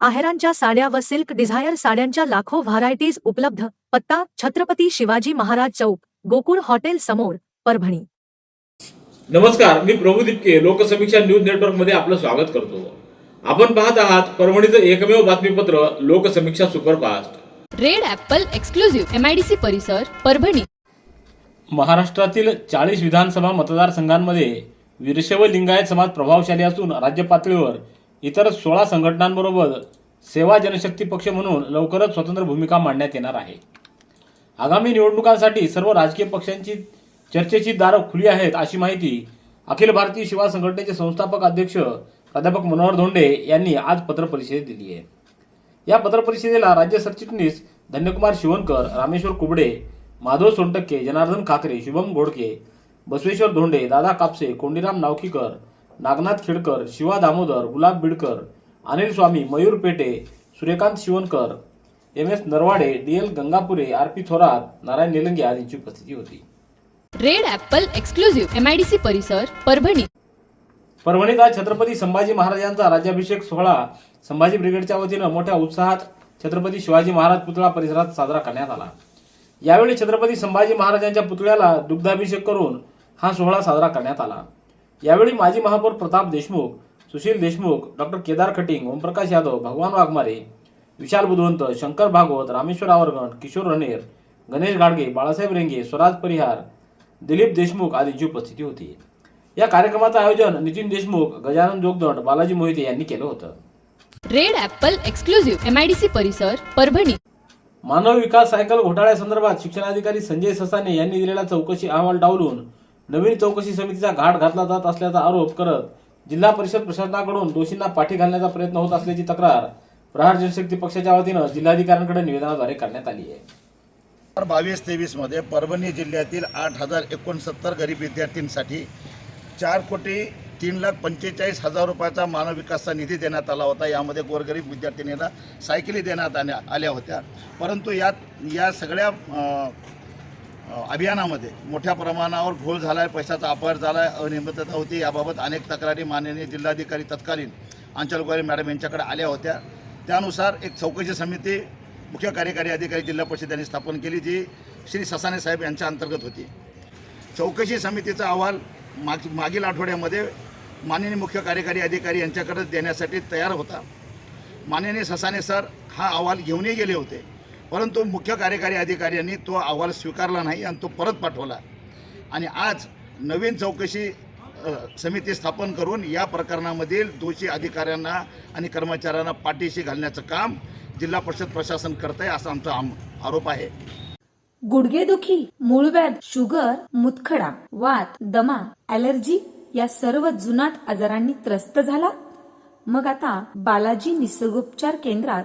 आहेरांच्या साड्या व silk Dzire साड्यांच्या लाखो व्हरायटीज उपलब्ध. पत्ता छत्रपती शिवाजी महाराज चौक गोकुळ हॉटेल समोर परभणी. नमस्कार मी प्रभू दिपके लोकसमीक्षा न्यूज नेटवर्कमध्ये आपलं स्वागत करतो. आपण पाहत आहात परभणीचं एकमेव बातमीपत्र Loksamiksha superfast. Red Apple Exclusive MIDC परिसर परभणी. महाराष्ट्रातील चाळीस विधानसभा मतदारसंघांमध्ये वीरशैव लिंगायत समाज प्रभावशाली असून राज्य पातळीवर इतर सोळा संघटनांबरोबर सेवा जनशक्ती पक्ष म्हणून लवकरच स्वतंत्र भूमिका मांडण्यात येणार आहे. आगामी निवडणुकांसाठी सर्व राजकीय पक्षांची चर्चेची दारं खुली आहेत अशी माहिती अखिल भारतीय शिवा संघटनेचे संस्थापक अध्यक्ष प्राध्यापक मनोहर धोंडे यांनी आज पत्रपरिषदेत दिली आहे. या पत्रपरिषदेला राज्य सरचिटणीस धन्यकुमार शिवणकर रामेश्वर कुबडे माधव सोनटक्के जनार्दन खाकरे शुभम घोडके बसवेश्वर धोंडे दादा कापसे कोंडीराम नावकीकर नागनाथ खेडकर शिवा दामोदर गुलाब Bidkar Anil Swami Mayur Pete Suryakant Shivankar M S Narwade D L Gangapure R P Thorat Narayan Nilange आदींची उपस्थिती होती. रेड ॲपल एक्सक्लुझिव्ह एमआयडीसी परिसर परभणी. परभणीत आज छत्रपती संभाजी महाराजांचा राज्याभिषेक सोहळा. संभाजी ब्रिगेडच्या वतीनं मोठ्या उत्साहात छत्रपती शिवाजी महाराज पुतळा परिसरात साजरा करण्यात आला. यावेळी छत्रपती संभाजी महाराजांच्या पुतळ्याला दुग्धाभिषेक करून हा सोहळा साजरा करण्यात आला. यावेळी माजी महापौर प्रताप देशमुख सुशील देशमुख डॉक्टर केदार खटिंग ओमप्रकाश यादव भगवान वाघमारे विशाल बुधवंत शंकर भागवत रामेश्वर आवरगण किशोर रणेर गणेश गाडगे बाळासाहेब रेंगे स्वराज परिहार दिलीप देशमुख आदींची उपस्थिती होती. या कार्यक्रमाचं आयोजन नितीन देशमुख गजानन जोगदंड बालाजी मोहिते यांनी केलं होतं. रेड ॲपल एक्सक्लुझिव्ह एमआयडीसी परिसर परभणी. मानव विकास सायकल घोटाळ्यासंदर्भात शिक्षणाधिकारी संजय ससाने यांनी दिलेला चौकशी अहवाल डावलून नवीन चौकशी समितीचा घाट घातला जात असल्याचा आरोप करत जिल्हा परिषद प्रशासनाकडून दोषींना पाठी घालण्याचा प्रयत्न होत असल्याची तक्रार प्रहार जनशक्ती पक्षाच्या वतीनं जिल्हाधिकाऱ्यांकडे निवेदनाद्वारे करण्यात आली आहे. बावीस तेवीसमध्ये परभणी जिल्ह्यातील आठ हजार एकोणसत्तर गरीब विद्यार्थ्यांसाठी चार कोटी तीन लाख पंचेचाळीस हजार रुपयाचा मानव विकासचा निधी देण्यात आला होता. यामध्ये गोरगरीब विद्यार्थिनीला सायकली देण्यात आल्या आल्या होत्या. परंतु यात या सगळ्या अभियानामध्ये. मोठ्या प्रमाणावर घोळ झाला आहे पैशाचा अपहार झाला आहे अनियमितता होती. याबाबत अनेक तक्रारी माननीय जिल्हाधिकारी तत्कालीन अंचल मॅडम यांच्याकडे आल्या होत्या. त्यानुसार एक चौकशी समिती मुख्य कार्यकारी अधिकारी जिल्हा परिषद यांनी स्थापन केली जी श्री ससाने साहेब यांच्या अंतर्गत होती. चौकशी समितीचा अहवाल माग मागील आठवड्यामध्ये माननीय मुख्य कार्यकारी अधिकारी यांच्याकडे देण्यासाठी तयार होता. माननीय ससाने सर हा अहवाल घेऊनही गेले होते. परंतु मुख्य कार्यकारी अधिकाऱ्यांनी तो अहवाल स्वीकारला नाही आणि तो परत पाठवला. आणि आज नवीन चौकशी समिती स्थापन करून या प्रकरणामधील दोषी अधिकाऱ्यांना आणि कर्मचाऱ्यांना पाठीशी घालण्याचं काम जिल्हा परिषद प्रशासन करत आहे असा आमचा आम आरोप आहे. गुडघेदुखी मूळव्याध शुगर मुतखडा वात दमा ॲलर्जी या सर्व जुनाट आजारांनी त्रस्त झाला? मग आता बालाजी निसर्गोपचार केंद्रात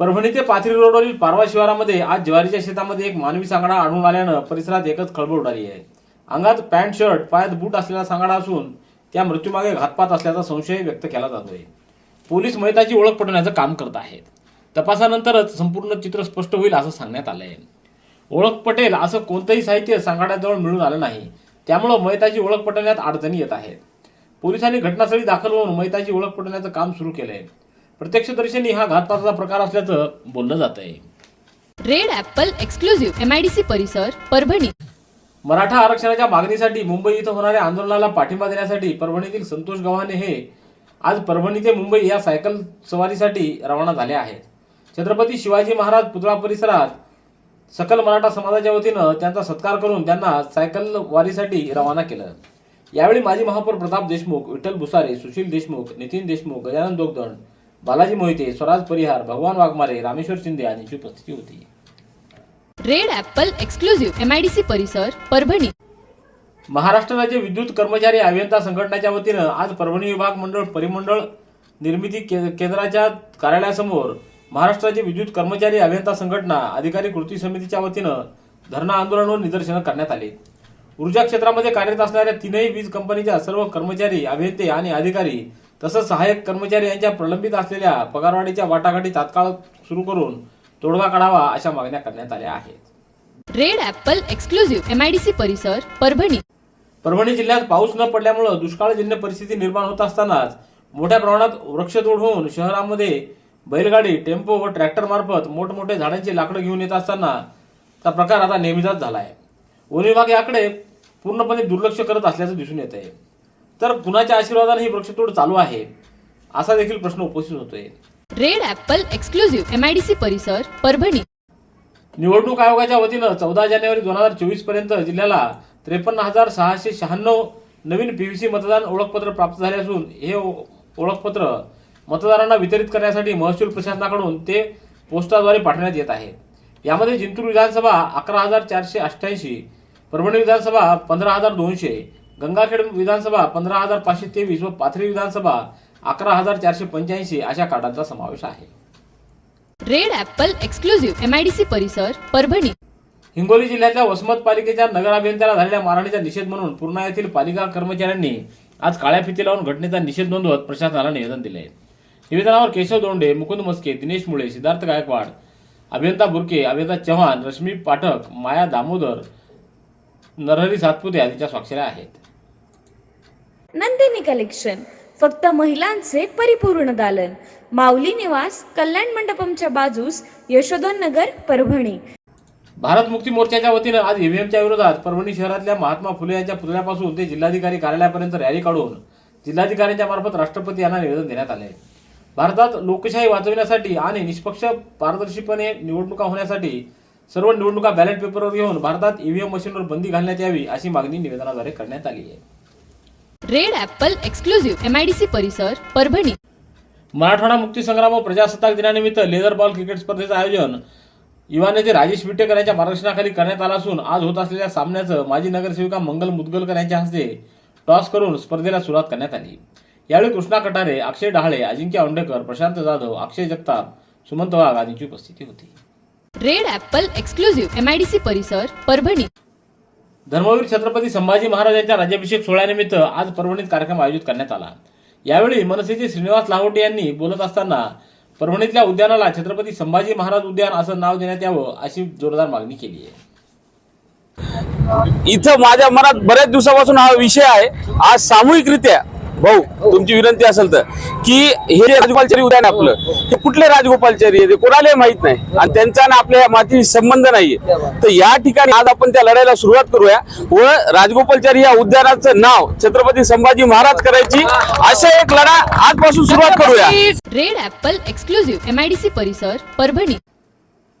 परभणी ते पाथरी रोडवरील पारवा शिवारामध्ये आज ज्वारीच्या शेतामध्ये एक मानवी सांगाडा आढळून आल्यानं परिसरात एकच खळबळ उडाली आहे. अंगात पॅन्ट शर्ट पायात बूट असलेला सांगाडा असून त्या मृत्यूमागे घातपात असल्याचा संशय व्यक्त केला जातोय. पोलीस मयताची ओळख पटवण्याचं काम करत आहेत. तपासानंतरच संपूर्ण चित्र स्पष्ट होईल असं सांगण्यात आलंय. ओळख पटेल असं कोणतंही साहित्य सांगाड्याजवळ मिळून आलं नाही. त्यामुळं मयताची ओळख पटवण्यात अडचणी येत आहेत. पोलिसांनी घटनास्थळी दाखल होऊन मयताची ओळख पटवण्याचं काम सुरू केलंय. प्रत्यक्षदर्शनी हा घातपाताचा प्रकार असल्याचं बोललं जात आहे रेड ॲपल एक्सक्लुझिव्ह एमआयडीसी परिसर परभणी. मराठा आरक्षणाच्या मागणीसाठी मुंबई इथं होणाऱ्या आंदोलनाला पाठिंबा देण्यासाठी परभणीतील संतोष गव्हाणे हे आज परभणी ते मुंबई या सायकल सवारीसाठी रवाना झाले आहेत. छत्रपती शिवाजी महाराज पुतळा परिसरात सकल मराठा समाजाच्या वतीनं त्यांचा सत्कार करून त्यांना सायकल वारीसाठी रवाना केलं. यावेळी माजी महापौर प्रताप देशमुख विठ्ठल भुसारे सुशील देशमुख नितीन देशमुख गजानन दोगदंड बालाजी मोहिते स्वराज परिहार भगवान वाघमारे रामेश्वर शिंदे यांची उपस्थिती होती. Red Apple Exclusive M I D C परिसर परभणी. महाराष्ट्र राज्य विद्युत कर्मचारी अभियंता संघटनेच्या वतीनं आज परभणी विभाग मंडळ परिमंडळ निर्मिती केंद्राच्या कार्यालयासमोर महाराष्ट्र राज्य विद्युत कर्मचारी अभियंता संघटना अधिकारी कृती समितीच्या वतीनं धरणा आंदोलन व निदर्शनं करण्यात आली. ऊर्जा क्षेत्रामध्ये कार्यरत असणाऱ्या तीनही वीज कंपनीच्या सर्व कर्मचारी अभियंते आणि अधिकारी तसंच सहाय्यक कर्मचारी यांच्या प्रलंबित असलेल्या पगारवाढीच्या वाटाघाटी तात्काळ सुरू करून तोडगा काढावा अशा मागण्या करण्यात आल्या आहेत. Red Apple Exclusive M I D C परिसर परभणी. परभणी जिल्ह्यात पाऊस न पडल्यामुळे दुष्काळजन्य परिस्थिती निर्माण होत असतानाच मोठ्या प्रमाणात वृक्षतोड होऊन शहरामध्ये बैलगाडी टेम्पो व ट्रॅक्टर मार्फत मोठमोठे झाडांची लाकडं घेऊन येत असताना चा प्रकार आता नेहमीचाच झाला आहे वन विभाग याकडे पूर्णपणे दुर्लक्ष करत असल्याचं दिसून येत आहे तर कुणाच्या आशीर्वादाने ही वृक्षतोड चालू आहे असा देखील प्रश्न उपस्थित होतोय. Red Apple Exclusive M I D C परिसर परभणी. निवडणूक आयोगाच्या वतीनं चौदा जानेवारी दोन हजार चोवीसपर्यंत जिल्ह्याला त्रेपन्न हजार सहाशे शहाण्णव नवीन पीव्हीसी मतदान ओळखपत्र प्राप्त झाले असून हे ओळखपत्र मतदारांना वितरित करण्यासाठी महसूल प्रशासनाकडून ते पोस्टाद्वारे पाठवण्यात येत आहे. यामध्ये जिंतूर विधानसभा अकरा हजार चारशे अठ्ठ्याऐंशी परभणी विधानसभा पंधरा हजार दोनशे गंगाखेड विधानसभा पंधरा हजार पाचशे तेवीस व पाथरी विधानसभा अकरा हजार चारशे पंच्याऐंशी अशा कार्डांचा समावेश आहे. Red Apple Exclusive M I D C परिसर परभणी. हिंगोली जिल्ह्यातल्या वसमत पालिकेच्या नगर अभियंत्याला झालेल्या मारहाणीचा निषेध म्हणून पूर्णा येथील पालिका कर्मचाऱ्यांनी आज काळ्या फिती लावून घटनेचा निषेध नोंदवत प्रशासनाला निवेदन दिले. निवेदनावर केशव दोंडे मुकुंद मस्के दिनेश मुळे सिद्धार्थ गायकवाड अभियंता बुरके अभियंता चव्हाण रश्मी पाठक माया दामोदर नरहरी सातपुते आदीच्या स्वाक्षऱ्या आहेत. नंदिनी कलेक्शन. फक्त महिलांचे परिपूर्ण दालन. माऊली निवास कल्याण मंडपमच्या बाजूस यशोधन नगर परभणी. भारत मुक्ती मोर्चाच्या वतीनं आज ईव्हीएमच्या विरोधात परभणी शहरातल्या महात्मा फुले यांच्या पुतळ्यापासून ते जिल्हाधिकारी कार्यालयापर्यंत रॅली काढून जिल्हाधिकाऱ्यांच्या मार्फत राष्ट्रपती यांना निवेदन देण्यात आले. भारतात लोकशाही वाचवण्यासाठी आणि निष्पक्ष पारदर्शीपणे निवडणुका होण्यासाठी सर्व निवडणुका बॅलेट पेपरवर घेऊन भारतात ईव्हीएम मशीनवर बंदी घालण्यात यावी अशी मागणी निवेदनाद्वारे करण्यात आली आहे. Red Apple Exclusive M I D C परिसर परभणी. मराठवाडा मुक्तीसंग्राम व प्रजासत्ताक दिनानिमित्त लेदर बॉल क्रिकेट स्पर्धेचं आयोजन. युवा नेते राजेश विटेकर यांच्या मार्गदर्शनाखाली करण्यात आलं असून आज होत असलेल्या सामन्याचं माजी नगरसेविका मंगल मुदगलकर यांच्या हस्ते टॉस करून स्पर्धेला सुरुवात करण्यात आली. यावेळी कृष्णा कटारे अक्षय डहाळे अजिंक्य औंडेकर प्रशांत जाधव अक्षय जगताप सुमंत वाघ आदींची उपस्थिती होती. Red Apple Exclusive M I D C परिसर परभणी. धर्मवीर छत्रपती संभाजी महाराजांच्या राज्याभिषेक सोहळ्यानिमित्त आज परभणीत कार्यक्रम आयोजित करण्यात आला. यावेळी मनसेचे श्रीनिवास लाहोटे यांनी बोलत असताना परभणीतल्या उद्यानाला छत्रपती संभाजी महाराज उद्यान असं नाव देण्यात यावं अशी जोरदार मागणी केली आहे. इथं माझ्या मनात बऱ्याच दिवसापासून हा विषय आहे. आज सामूहिकरित्या भाऊ तुमची विनंती असेल तर. की हे जे राजगोपालचारी उद्यान आहे आपलं हे कुठले राजगोपालचारी आहे ते कोणालाही माहीत नाही. आणि त्यांचा आणि आपल्या या मातीशी संबंध नाहीये. तर या ठिकाणी आज आपण त्या लढाईला सुरुवात करूया व राजगोपालचारी या उद्यानाचं नाव छत्रपती संभाजी महाराज करायची अशा एक लढा आजपासून सुरुवात करूया. Red Apple Exclusive M I D C परिसर परभणी.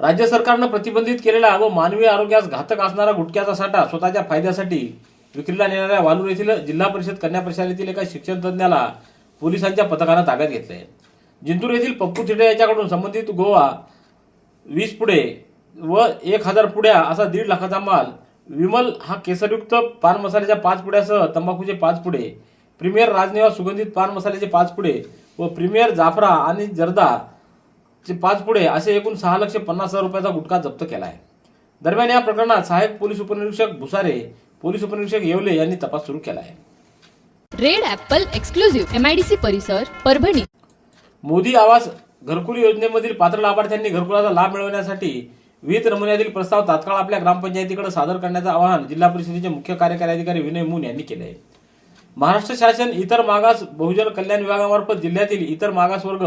राज्य सरकारनं प्रतिबंधित केलेला व मानवी आरोग्यास घातक असणारा गुटख्याचा साठा स्वतःच्या फायद्यासाठी विक्रीला नेणाऱ्या वालूर येथील जिल्हा परिषद कन्या प्रशालेतील एका शिक्षण तज्ज्ञाला पोलिसांच्या पथकानं ताब्यात घेतलंय. जिंतूर येथील पप्पू थिटे याच्याकडून संबंधित गोवा वीस पुढे व एक हजार पुड्या असा दीड लाखाचा माल विमल हा केसरयुक्त पान मसाल्याच्या पाच पुड्यासह तंबाखूचे पाच पुडे प्रीमियर राजनिवास सुगंधित पान मसाल्याचे पाच पुडे व प्रीमियर जाफरा आणि जर्दा चे पाच पुढे असे एकूण सहा लक्ष पन्नास हजार रुपयाचा गुटखा जप्त केला आहे दरम्यान या प्रकरणात सहाय्यक पोलीस उपनिरीक्षक भुसारे पोलीस उपनिरीक्षक येवले यांनी तपास सुरू केला आहे. Red Apple Exclusive M I D C परिसर परभणी. मोदी आवास घरकुल योजनेमधील पात्र लाभार्थ्यांनी घरकुलाचा लाभ मिळवण्यासाठी विहित नमुन्यातील प्रस्ताव तात्काळ आपल्या ग्रामपंचायतीकडे सादर करण्याचं आवाहन जिल्हा परिषदेचे मुख्य कार्यकारी अधिकारी विनय मून यांनी केले आहे महाराष्ट्र शासन इतर मागास बहुजन कल्याण विभागामार्फत जिल्ह्यातील इतर मागास वर्ग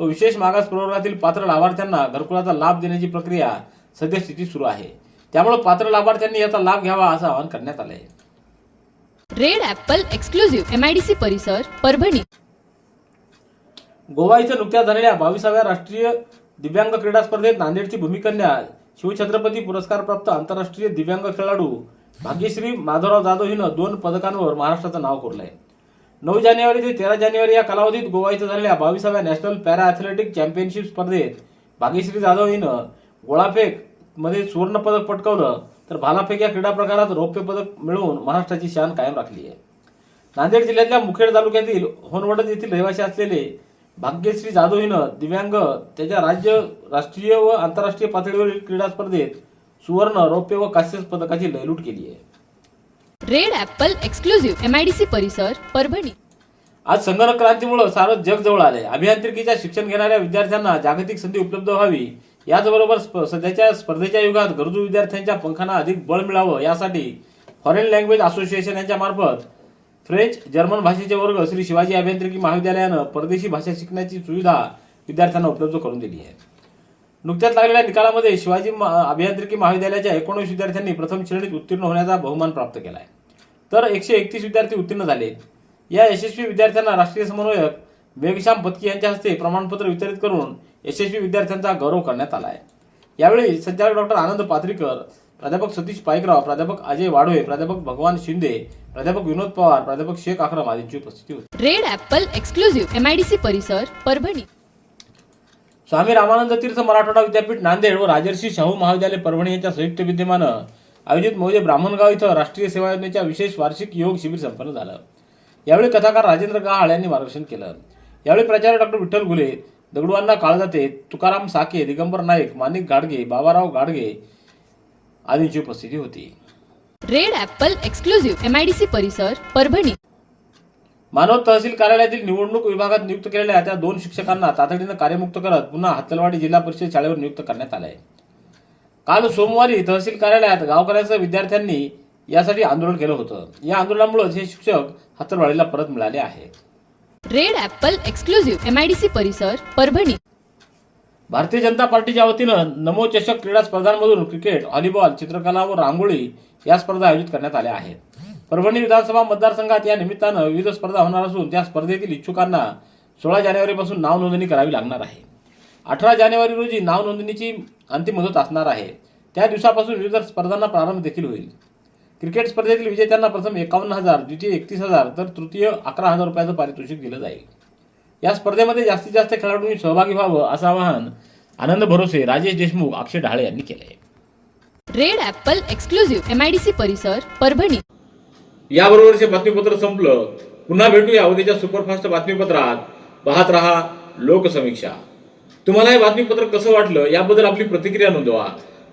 व विशेष मागास प्रवर्गातील पात्र लाभार्थ्यांना घरकुलाचा लाभ देण्याची प्रक्रिया सद्यस्थिती सुरू आहे. त्यामुळे पात्र लाभार्थ्यांनी याचा लाभ घ्यावा असं आवाहन करण्यात आलं आहे Red Apple Exclusive M I D C परिसर परभणी. गोवा इथं नुकत्याच झालेल्या बावीसाव्या राष्ट्रीय दिव्यांग क्रीडा स्पर्धेत नांदेडची भूमिकन्या शिवछत्रपती पुरस्कारप्राप्त आंतरराष्ट्रीय दिव्यांग खेळाडू भाग्यश्री माधवराव जाधव हिनं दोन पदकांवर महाराष्ट्राचं नाव कोरलंय. नऊ जानेवारी ते तेरा जानेवारी या कालावधीत गोवा इथं झालेल्या बावीसाव्या नॅशनल पॅरा ॲथलेटिक चॅम्पियनशिप स्पर्धेत भाग्यश्री जाधव हिनं गोळाफेक मध्ये सुवर्ण पदक पटकावलं तर भालाफेक या क्रीडा प्रकारात रौप्य पदक मिळवून महाराष्ट्राची शान कायम राखली आहे. नांदेड जिल्ह्यातल्या मुखेड तालुक्यातील होनवडत येथील रहिवासी असलेले भाग्यश्री जाधव हिनं दिव्यांग त्याच्या राज्य राष्ट्रीय व आंतरराष्ट्रीय पातळीवरील क्रीडा स्पर्धेत सुवर्ण रौप्य व कांस्य पदकाची लयलूट केली आहे. Red Apple Exclusive M I D C परिसर परभणी. आज संगणक क्रांतीमुळे सारं जग जवळ आले अभियांत्रिकीच्या शिक्षण घेणाऱ्या विद्यार्थ्यांना जागतिक संधी उपलब्ध व्हावी याचबरोबर स्प- सध्याच्या स्पर्धेच्या युगात गरजू विद्यार्थ्यांच्या पंखांना अधिक बळ मिळावं यासाठी फॉरेन लँग्वेज असोसिएशन यांच्या मार्फत फ्रेंच जर्मन भाषेचे वर्ग श्री शिवाजी अभियांत्रिकी महाविद्यालयानं परदेशी भाषा शिकण्याची सुविधा विद्यार्थ्यांना उपलब्ध करून दिली आहे. नुकत्याच लागलेल्या निकालामध्ये शिवाजी महा- अभियांत्रिकी महाविद्यालयाच्या एकोणीस विद्यार्थ्यांनी प्रथम श्रेणीत उत्तीर्ण होण्याचा बहुमान प्राप्त केला आहे तर एकशे एकतीस विद्यार्थी उत्तीर्ण झाले. या यशस्वी विद्यार्थ्यांना राष्ट्रीय समन्वयक मेघश्याम पत्की यांच्या हस्ते प्रमाणपत्र वितरित करून यशस्वी विद्यार्थ्यांचा गौरव करण्यात आला आहे यावेळी संचालक डॉक्टर आनंद पात्रीकर प्राध्यापक सतीश पाईकराव प्राध्यापक अजय वाढवे प्राध्यापक भगवान शिंदे प्राध्यापक विनोद पवार प्राध्यापक शेख अक्रम आदींची उपस्थिती होती. Red Apple Exclusive M I D C परिसर परभणी. स्वामी रामानंद तीर्थ मराठवाडा विद्यापीठ नांदेड व राजर्षी शाहू महाविद्यालय परभणी यांच्या संयुक्त विद्यमानं आयोजित मौजे ब्राह्मणगाव इथं राष्ट्रीय सेवा योजनेच्या विशेष वार्षिक योग शिबिर संपन्न झालं. यावेळी कथाकार राजेंद्र गहाळ यांनी मार्गदर्शन केलं. यावेळी प्राचार्य डॉक्टर विठ्ठल गुले दगडूअण्णा काळजाते तुकाराम साके दिगंबर नाईक माणिक गाडगे बाबाराव गाडगे आदींची उपस्थिती होती. Red Apple Exclusive M I D C परिसर परभणी. मानव तहसील कार्यालयातील निवडणूक विभागात नियुक्त केलेल्या त्या दोन शिक्षकांना तातडीनं कार्यमुक्त करत पुन्हा हत्तलवाडी जिल्हा परिषद शाळेवर नियुक्त करण्यात आलं आहे काल सोमवारी तहसील कार्यालयात गावकऱ्यांसह विद्यार्थ्यांनी यासाठी आंदोलन केलं होतं. या आंदोलनामुळे हे शिक्षक हत्तलवाडीला परत मिळाले आहेत. Red Apple Exclusive MIDC I D C परिसर परभणी. भारतीय जनता पार्टीच्या वतीनं नमो चषक क्रीडा स्पर्धांमधून क्रिकेट व्हॉलीबॉल चित्रकला व रांगोळी या स्पर्धा आयोजित करण्यात आल्या आहेत. परभणी विधानसभा मतदारसंघात या निमित्तानं विविध स्पर्धा होणार असून त्या स्पर्धेतील इच्छुकांना सोळा जानेवारीपासून नाव नोंदणी करावी लागणार आहे. अठरा जानेवारी रोजी नाव नोंदणीची अंतिम मुदत असणार आहे. त्या दिवसापासून विविध स्पर्धांना प्रारंभ देखील होईल. क्रिकेट स्पर्धेतील विजेत्यांना प्रथम एकावन्न हजार द्वितीय एकतीस हजार तर तृतीय अकरा हजार रुपयाचं पारितोषिक दिलं जाईल. या स्पर्धेमध्ये जास्तीत जास्त खेळाडूंनी सहभागी व्हावं असं आवाहन आनंद भरोसे राजेश देशमुख अक्षय ढाळे यांनी केलं आहे Red Apple Exclusive M I D C परिसर परभणी. याबरोबरचे बातमीपत्र संपलं. पुन्हा भेटूया उद्याच्या सुपरफास्ट बातमीपत्रात. पाहत रहा लोकसमीक्षा. तुम्हाला हे बातमीपत्र कसं वाटलं याबद्दल आपली प्रतिक्रिया नोंदवा.